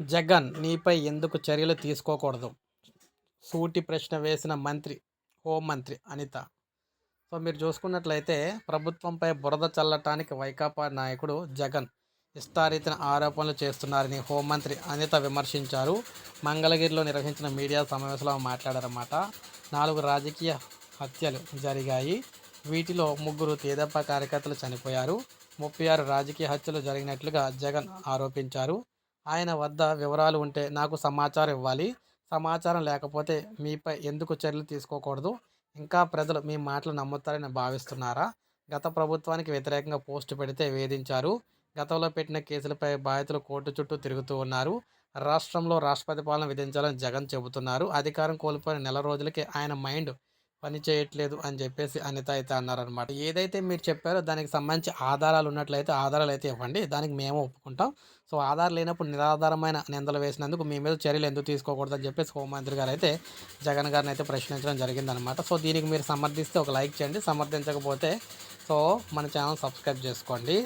జగన్ నీపై ఎందుకు చర్యలు తీసుకోకూడదు? సూటి ప్రశ్న వేసిన మంత్రి హోంమంత్రి అనిత. సో మీరు చూసుకున్నట్లయితే ప్రభుత్వంపై బురద చల్లటానికి వైకాపా నాయకుడు జగన్ ఇష్టారీతిన ఆరోపణలు చేస్తున్నారని హోంమంత్రి అనిత విమర్శించారు. మంగళగిరిలో నిర్వహించిన మీడియా సమావేశంలో మాట్లాడారన్నమాట. నాలుగు రాజకీయ హత్యలు జరిగాయి. వీటిలో ముగ్గురు తేదప్ప కార్యకర్తలు చనిపోయారు. ముప్పై ఆరు రాజకీయ హత్యలు జరిగినట్లుగా జగన్ ఆరోపించారు. ఆయన వద్ద వివరాలు ఉంటే నాకు సమాచారం ఇవ్వాలి. సమాచారం లేకపోతే మీపై ఎందుకు చర్యలు తీసుకోకూడదు? ఇంకా ప్రజలు మీ మాటలు నమ్ముతారని భావిస్తున్నారా? గత ప్రభుత్వానికి వ్యతిరేకంగా పోస్టు పెడితే వేధించారు. గతంలో పెట్టిన కేసులపై బాధితులు కోర్టు చుట్టూ తిరుగుతూ ఉన్నారు. రాష్ట్రంలో రాష్ట్రపతి పాలన విధించాలని జగన్ చెబుతున్నారు. అధికారం కోల్పోయిన నెల రోజులకే ఆయన మైండ్ పని చేయట్లేదు అని చెప్పేసి అనిత అయితే అన్నారనమాట ఏదైతే మీరు చెప్పారో దానికి సంబంధించి ఆధారాలు ఉన్నట్లయితే ఆధారాలు అయితే ఇవ్వండి. దానికి మేము ఒప్పుకుంటాం. సో ఆధారం లేనప్పుడు నిరాధారమైన నిందలు వేసినందుకు మీ మీద చర్యలు ఎందుకు తీసుకోకూడదని చెప్పేసి హోంమంత్రి గారు అయితే జగన్ గారిని అయితే ప్రశ్నించడం జరిగిందనమాట సో దీనికి మీరు సమర్థిస్తే ఒక లైక్ చేయండి. సమర్థించకపోతే సో మన ఛానల్ సబ్స్క్రైబ్ చేసుకోండి.